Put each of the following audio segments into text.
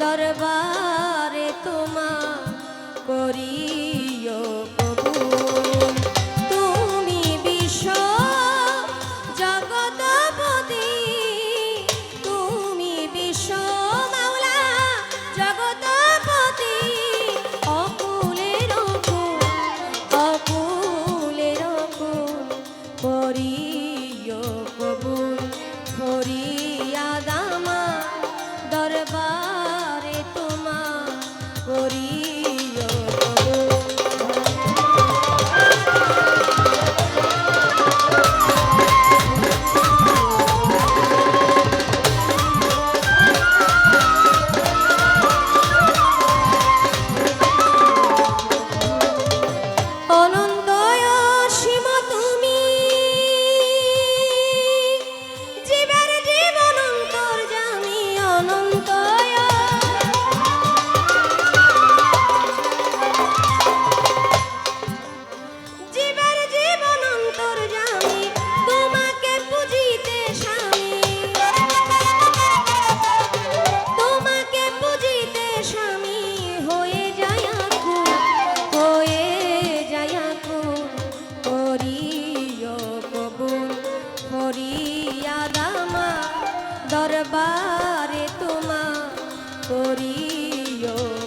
দরবারে তোমা করিও করিও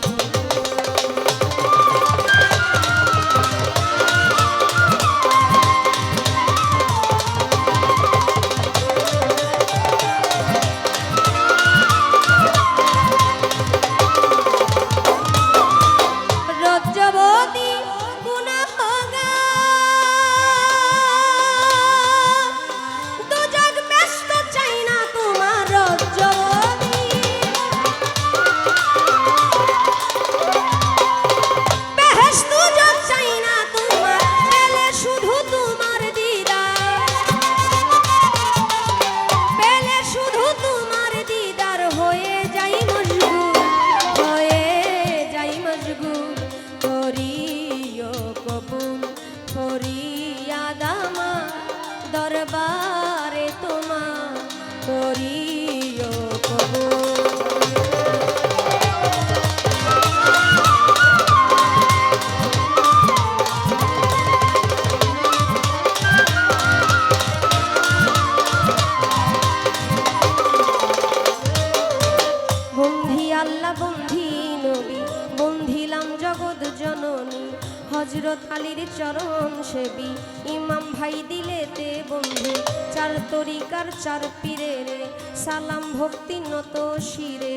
he নবী বন্ধিলাম জগৎ জননী, হজরত আলীর চরণ সেবি। ইমাম ভাই দিলেতে বন্ধু, চার তরিকার চার পীরে রে, সালাম ভক্তি নত শিরে।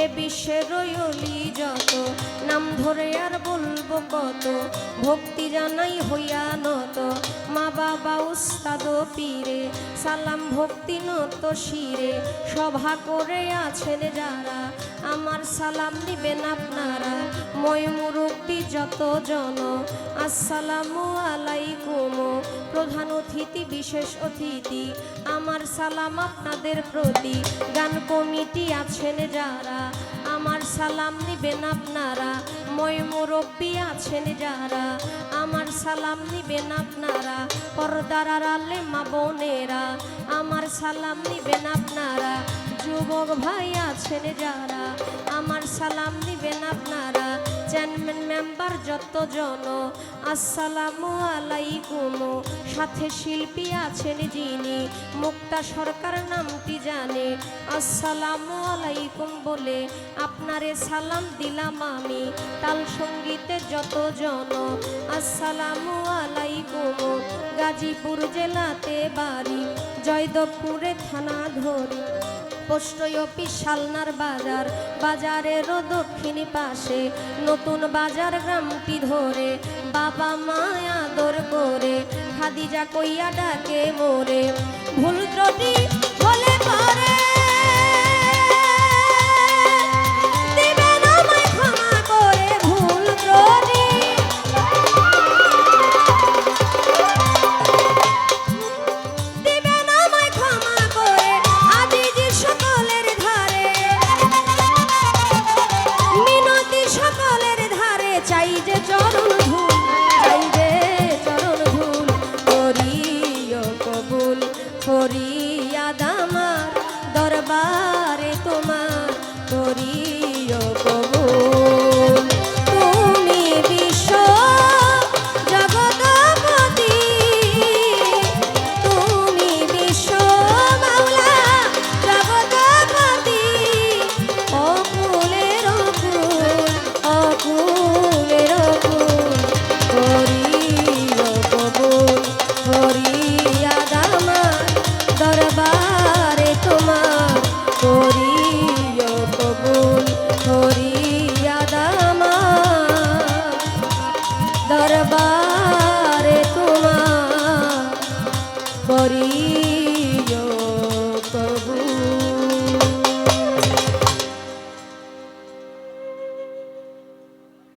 এ বিশ্বে রয়লি যত, নাম ধরে আর বলব কত, ভক্তি জানাই হইয়া নত। মা বাবা, উস্তাদ, পীরে, সালাম ভক্তি নত শিরে। সভা করে আছেন যারা, আমার সালাম দিবে না আপনারা মই মুরব্বী যত জন। আসসালামু আলাইকুম। প্রধান অতিথি, বিশেষ অতিথি, আমার সালাম আপনাদের প্রতি। গান কমিটি আছেন যারা, আমার সালাম নিবেন আপনারা। মই মুরব্বী আছেন যারা, আমার সালাম নিবেন আপনারা। পর্দার আড়ালে মা বোনেরা, আমার সালাম নিবেন আপনারা। যুবক ভাই আছেন যারা, আমার সালাম দিবেন আপনারা। চেয়ারম্যান, মেম্বার, যতজন, আসসালামু আলাইকুম। সাথে শিল্পী আছেন যিনি, মুক্তা সরকার নামটি জানে। আসসালামু আলাইকুম বলে আপনারে সালাম দিলাম আমি। তাল সঙ্গীতে যতজন, আসসালামু আলাইকুম। গাজীপুর জেলাতে বাড়ি জয়দেবপুরে থানা ধরি। পোস্ট অফিস শালনার বাজার। বাজারেরও দক্ষিণ পাশে নতুন বাজার গ্রামটি ধরে। বাবা মা আদর করে, খাদিজা কইয়া ডাকে মোরে। ভুল ত্রুটি হলে পরে করি